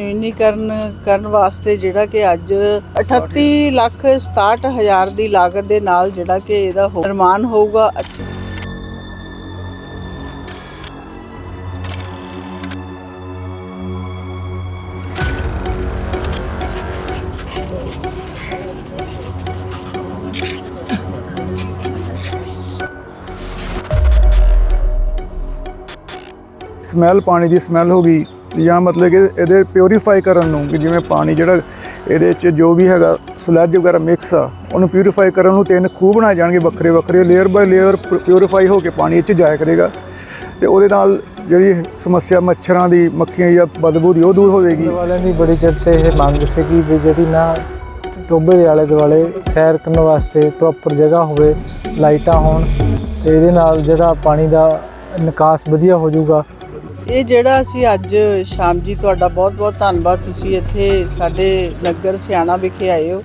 ਨਵੀਨੀਕਰਨ ਕਰਨ ਵਾਸਤੇ ਜਿਹੜਾ ਕਿ ਅੱਜ 38 ਲੱਖ 67 ਹਜ਼ਾਰ ਦੀ ਲਾਗਤ ਦੇ ਨਾਲ ਜਿਹੜਾ ਕਿ ਇਹਦਾ ਨਿਰਮਾਣ ਹੋਊਗਾ। ਸਮੈਲ ਪਾਣੀ ਦੀ ਸਮੈਲ ਹੋ ਗਈ। ਜਾਂ ਮਤਲਬ ਕਿ ਇਹਦੇ ਪਿਉਰੀਫਾਈ ਕਰਨ ਨੂੰ ਕਿ ਜਿਵੇਂ ਪਾਣੀ ਜਿਹੜਾ ਇਹਦੇ 'ਚ ਜੋ ਵੀ ਹੈਗਾ ਸਲੈਜ ਵਗੈਰਾ ਮਿਕਸ ਆ, ਉਹਨੂੰ ਪਿਉਰੀਫਾਈ ਕਰਨ ਨੂੰ ਤਿੰਨ ਖੂਹ ਬਣਾਏ ਜਾਣਗੇ ਵੱਖਰੇ ਵੱਖਰੇ ਲੇਅਰ ਬਾਈ ਲੇਅਰ ਪਿਉਰੀਫਾਈ ਹੋ ਕੇ ਪਾਣੀ ਇਹ 'ਚ ਜਾਇਆ ਕਰੇਗਾ। ਤੇ ਉਹਦੇ ਨਾਲ ਜਿਹੜੀ ਸਮੱਸਿਆ ਮੱਛਰਾਂ ਦੀ, ਮੱਖੀਆਂ ਜਾਂ ਬਦਬੂ ਦੀ ਉਹ ਦੂਰ ਹੋਵੇਗੀ ਪਿੰਡ ਵਾਲਿਆਂ ਦੀ ਬੜੀ ਚਿਰ ਤੇ ਇਹ ਮੰਗ ਸੀ ਕਿ ਵੀ ਜਿਹੜੀ ਨਾ ਟੋਬੇ ਦੇ ਆਲੇ ਦੁਆਲੇ ਸੈਰ ਕਰਨ ਵਾਸਤੇ ਪ੍ਰੋਪਰ ਜਗ੍ਹਾ ਹੋਵੇ, ਲਾਈਟਾਂ ਹੋਣ ਤੇ ਇਹਦੇ ਨਾਲ ਜਿਹੜਾ ਪਾਣੀ ਦਾ ਨਿਕਾਸ ਵਧੀਆ ਹੋ ਜਾਊਗਾ। ਇਹ ਜਿਹੜਾ ਅਸੀਂ ਅੱਜ ਸ਼ਾਮ ਜੀ ਤੁਹਾਡਾ ਬਹੁਤ-ਬਹੁਤ ਧੰਨਵਾਦ, ਤੁਸੀਂ ਇੱਥੇ ਸਾਡੇ ਨਗਰ ਸਿਆਣਾ ਵਿਖੇ ਆਏ ਹੋ।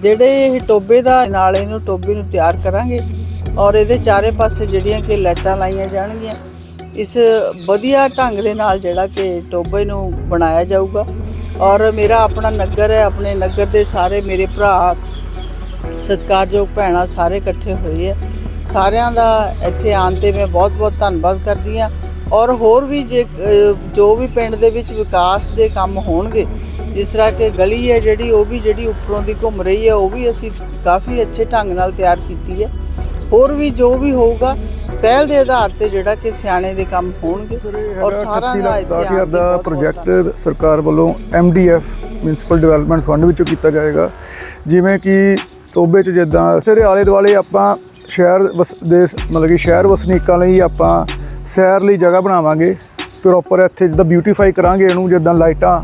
ਜਿਹੜੇ ਇਹ ਟੋਬੇ ਦਾ ਨਾਲ ਇਹਨੂੰ ਟੋਬੇ ਨੂੰ ਤਿਆਰ ਕਰਾਂਗੇ ਔਰ ਇਹਦੇ ਚਾਰੇ ਪਾਸੇ ਜਿਹੜੀਆਂ ਕਿ ਲਾਈਟਾਂ ਲਾਈਆਂ ਜਾਣਗੀਆਂ, ਇਸ ਵਧੀਆ ਢੰਗ ਦੇ ਨਾਲ ਜਿਹੜਾ ਕਿ ਟੋਬੇ ਨੂੰ ਬਣਾਇਆ ਜਾਊਗਾ। ਔਰ ਮੇਰਾ ਆਪਣਾ ਨਗਰ ਹੈ, ਆਪਣੇ ਨਗਰ ਦੇ ਸਾਰੇ ਮੇਰੇ ਭਰਾ, ਸਤਿਕਾਰਯੋਗ ਭੈਣਾਂ ਸਾਰੇ ਇਕੱਠੇ ਹੋਏ ਆ। ਸਾਰਿਆਂ ਦਾ ਇੱਥੇ ਆਉਣ ਤੇ ਮੈਂ ਬਹੁਤ-ਬਹੁਤ ਧੰਨਵਾਦ ਕਰਦੀ ਆ ਔਰ ਹੋਰ ਵੀ ਜੇ ਜੋ ਵੀ ਪਿੰਡ ਦੇ ਵਿੱਚ ਵਿਕਾਸ ਦੇ ਕੰਮ ਹੋਣਗੇ ਜਿਸ ਤਰ੍ਹਾਂ ਕਿ ਗਲੀ ਹੈ ਜਿਹੜੀ ਉਹ ਵੀ ਜਿਹੜੀ ਉੱਪਰੋਂ ਦੀ ਘੁੰਮ ਰਹੀ ਹੈ ਉਹ ਵੀ ਅਸੀਂ ਕਾਫੀ ਅੱਛੇ ਢੰਗ ਨਾਲ ਤਿਆਰ ਕੀਤੀ ਹੈ। ਹੋਰ ਵੀ ਜੋ ਵੀ ਹੋਊਗਾ ਪਹਿਲ ਦੇ ਆਧਾਰ ਤੇ ਜਿਹੜਾ ਕਿ ਸਿਆਣੇ ਦੇ ਕੰਮ ਹੋਣਗੇ ਔਰ ਸਾਰਾ ਦਾ ਇੱਥੇ ਪ੍ਰੋਜੈਕਟ ਸਰਕਾਰ ਵੱਲੋਂ ਐਮਡੀਐਫ ਮਿਊਨਿਸਪਲ ਡਿਵੈਲਪਮੈਂਟ ਫੰਡ ਵਿੱਚੋਂ ਕੀਤਾ ਜਾਏਗਾ। ਜਿਵੇਂ ਕਿ ਟੋਬੇ 'ਚ ਜਿੱਦਾਂ ਸਿਰੇ ਆਲੇ ਦੁਆਲੇ ਆਪਾਂ ਸ਼ਹਿਰ ਵਸ ਦੇ ਮਤਲਬ ਕਿ ਸ਼ਹਿਰ ਵਸਨੀਕਾਂ ਲਈ ਆਪਾਂ ਸੈਰ ਲਈ ਜਗ੍ਹਾ ਬਣਾਵਾਂਗੇ ਪ੍ਰੋਪਰ ਇੱਥੇ ਜਿੱਦਾਂ ਬਿਊਟੀਫਾਈ ਕਰਾਂਗੇ ਇਹਨੂੰ, ਜਿੱਦਾਂ ਲਾਈਟਾਂ,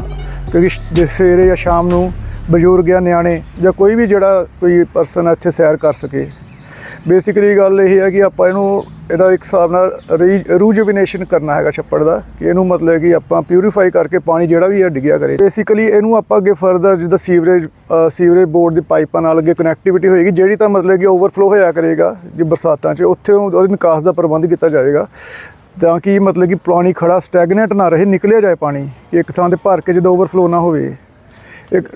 ਕਿਉਂਕਿ ਸਵੇਰੇ ਜਾਂ ਸ਼ਾਮ ਨੂੰ ਬਜ਼ੁਰਗ ਜਾਂ ਨਿਆਣੇ ਜਾਂ ਕੋਈ ਵੀ ਜਿਹੜਾ ਕੋਈ ਪਰਸਨ ਇੱਥੇ ਸੈਰ ਕਰ ਸਕੇ। ਬੇਸਿਕਲੀ ਗੱਲ ਇਹ ਹੈ ਕਿ ਆਪਾਂ ਇਹਨੂੰ ਇਹਦਾ ਇੱਕ ਹਿਸਾਬ ਨਾਲ ਰੀਜੂਵਿਨੇਸ਼ਨ ਕਰਨਾ ਹੈਗਾ ਛੱਪੜ ਦਾ, ਕਿ ਇਹਨੂੰ ਮਤਲਬ ਕਿ ਆਪਾਂ ਪਿਊਰੀਫਾਈ ਕਰਕੇ ਪਾਣੀ ਜਿਹੜਾ ਵੀ ਹੈ ਡਿੱਗਿਆ ਕਰੇ। ਬੇਸਿਕਲੀ ਇਹਨੂੰ ਆਪਾਂ ਅੱਗੇ ਫਰਦਰ ਜਿੱਦਾਂ ਸੀਵਰੇਜ ਸੀਵਰੇਜ ਬੋਰਡ ਦੀ ਪਾਈਪਾਂ ਨਾਲ ਅੱਗੇ ਕਨੈਕਟੀਵਿਟੀ ਹੋਏਗੀ, ਜਿਹੜੀ ਤਾਂ ਮਤਲਬ ਕਿ ਓਵਰਫਲੋ ਹੋਇਆ ਕਰੇਗਾ, ਜੇ ਬਰਸਾਤਾਂ 'ਚ ਉੱਥੇ ਉਹਦੇ ਨਿਕਾਸ ਦਾ ਪ੍ਰਬੰਧ ਕੀਤਾ ਜਾਏਗਾ। ਤਾਂ ਕਿ ਮਤਲਬ ਕਿ ਪਾਣੀ ਖੜਾ ਸਟੈਗਨੇਟ ਨਾ ਰਹੇ, ਨਿਕਲਿਆ ਜਾਏ ਪਾਣੀ, ਇੱਕ ਥਾਂ ਤੇ ਭਰ ਕੇ ਜਦੋਂ ਓਵਰਫਲੋ ਨਾ ਹੋਵੇ। ਇੱਕ